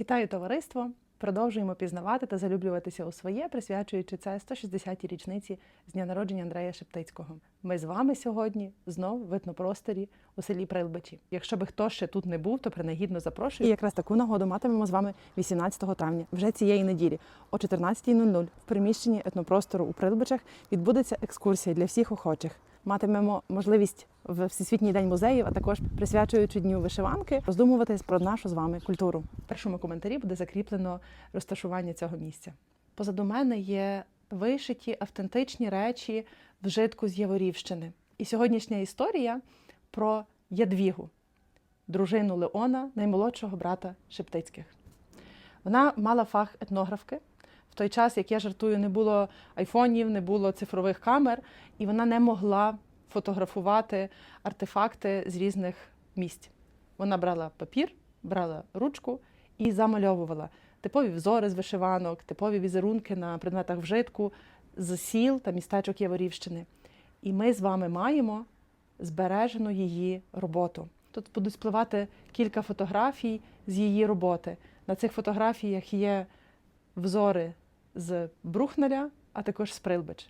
Вітаю товариство! Продовжуємо пізнавати та залюблюватися у своє, присвячуючи це 160-й річниці з дня народження Андрея Шептицького. Ми з вами сьогодні знов в етнопросторі у селі Прилбичі. Якщо би хто ще тут не був, то принагідно запрошую. І якраз таку нагоду матимемо з вами 18 травня, вже цієї неділі, о 14.00 в приміщенні етнопростору у Прилбичах відбудеться екскурсія для всіх охочих. Матимемо можливість в Всесвітній день музеїв, а також присвячуючи дню вишиванки, роздумувати про нашу з вами культуру. В першому коментарі буде закріплено розташування цього місця. Позаду мене є вишиті автентичні речі вжитку з Яворівщини. І сьогоднішня історія про Ядвігу, дружину Леона, наймолодшого брата Шептицьких. Вона мала фах етнографки. В той час, як я жартую, не було айфонів, не було цифрових камер, і вона не могла фотографувати артефакти з різних місць. Вона брала папір, брала ручку і замальовувала типові взори з вишиванок, типові візерунки на предметах вжитку з сіл та містечок Яворівщини. І ми з вами маємо збережену її роботу. Тут будуть спливати кілька фотографій з її роботи. На цих фотографіях є взори з Брухналя, а також з Прилбич.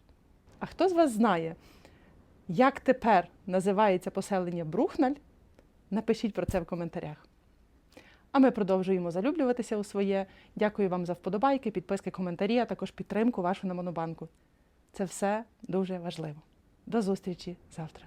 А хто з вас знає, як тепер називається поселення Брухналь? Напишіть про це в коментарях. А ми продовжуємо залюблюватися у своє. Дякую вам за вподобайки, підписки, коментарі, а також підтримку вашу на Монобанку. Це все дуже важливо. До зустрічі завтра.